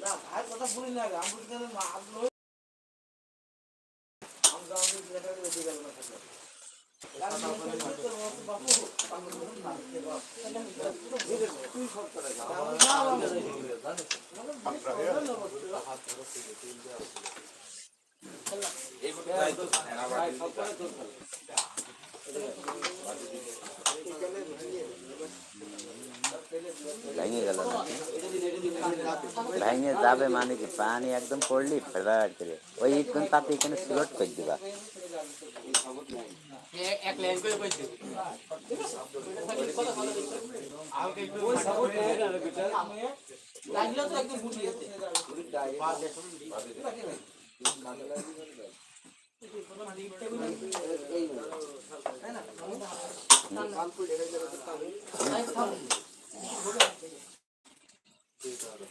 না, ভাই, কথা বলি না আমি বলছি কেন মা আপলো আমরা আমি যেটা রেডি গেল না থাকে ভেঙে গেল নাকি ভেঙে যাবে মানে কি পানি একদম পড়লি ফেভার করে ওই ইটগুন তাতে এখানে স্লট করে দিবা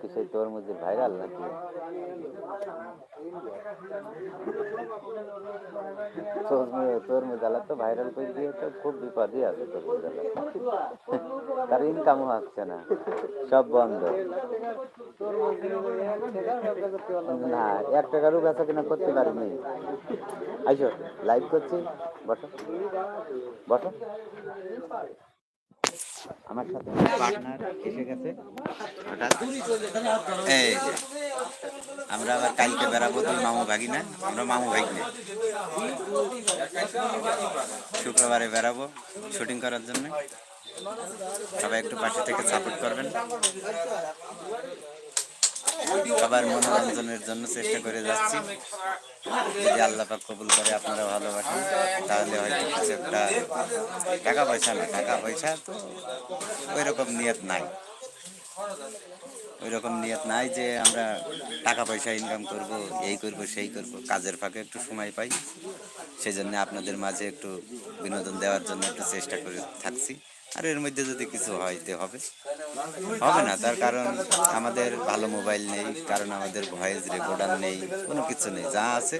কি সেই তরমুজের ভাইরাল নাকি? তরমুজ আলা তো ভাইরাল করে দিয়ে তো খুব বিপদই আছে তরমুজ আলা তার ইনকামও আসছে না। সব বন্ধ। না, এক টাকারও বেচা কিনা করতে পারিনি। আইসো লাইভ করছি। বসো। বসো। আমার সাথে পার্টনার এসে গেছে। হঠাৎ আমরা আবার কালকে বেড়াবো দুই মামু ভাগি না আমরা মামু ভাগিনা। শুক্রবারে বেড়াবো শুটিং করার জন্য। সবাই একটু পাশে থেকে সাপোর্ট করবেন। সবার মনোরঞ্জনের জন্য চেষ্টা করে যাচ্ছি। যদি আল্লাহ পাক কবুল করে, আপনারা ভালোবাসেন, তাহলে হয়তো কিছু একটা টাকা পয়সা না, টাকা পয়সা তো ওই রকম নিয়ত নাই। ওই রকম নিয়ত নাই যে আমরা টাকা পয়সা ইনকাম করব, এই করব, সেই করব, কাজের ফাঁকে একটু সময় পাই। সেই জন্য আপনাদের মাঝে একটু বিনোদন দেওয়ার জন্য একটু চেষ্টা করে থাকছি। আর এর মধ্যে যদি কিছু হয়তে হবে। হবে না, তার কারণ আমাদের ভালো মোবাইল নেই, কারণ আমাদের ভয়েস রেকর্ডার নেই, কোনো কিছু নেই, যা আছে।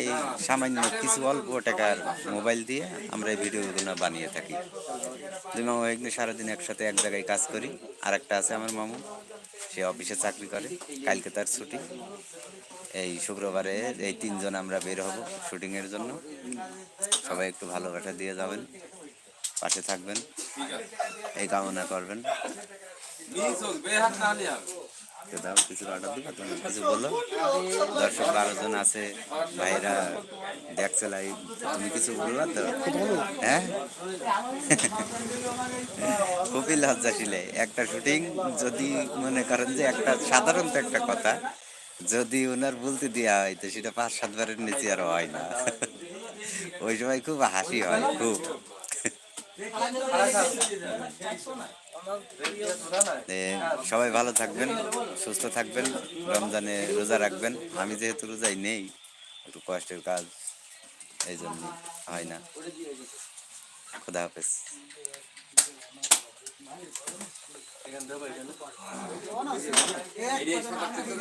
এই সামান্য কিছু অল্প টাকার মোবাইল দিয়ে আমরা এই ভিডিওগুলো বানিয়ে থাকি। দুই মামু একদিন সারাদিন একসাথে এক জায়গায় কাজ করি। আর একটা আছে আমার মামু, সে অফিসে চাকরি করে, কালকে তার ছুটি। এই শুক্রবারে এই তিনজন আমরা বের হব শুটিংয়ের জন্য। সবাই একটু ভালোবাসা দিয়ে যাবেন। পাশে থাকবেন। এই কামনা করবেন। কিছু অর্ডার কিছু বারো জন আছে, ভাইরা দেখছে তুমি কিছু তো? হ্যাঁ? একটা শুটিং যদি মনে করেন যে একটা, সাধারণত একটা কথা, যদি ওনার বলতে দেওয়া হয়, তো সেটা পাঁচ, সাতবারের নিচে আর হয় না। ওই সময় খুব হাসি হয়, খুব। সবাই ভালো থাকবেন, সুস্থ থাকবেন, রমজানে রোজা রাখবেন। আমি যেহেতু রোজাই নেই, একটু কষ্টের কাজ, এই জন্য হয় না। খুদা হাফেজ। এখান থেকে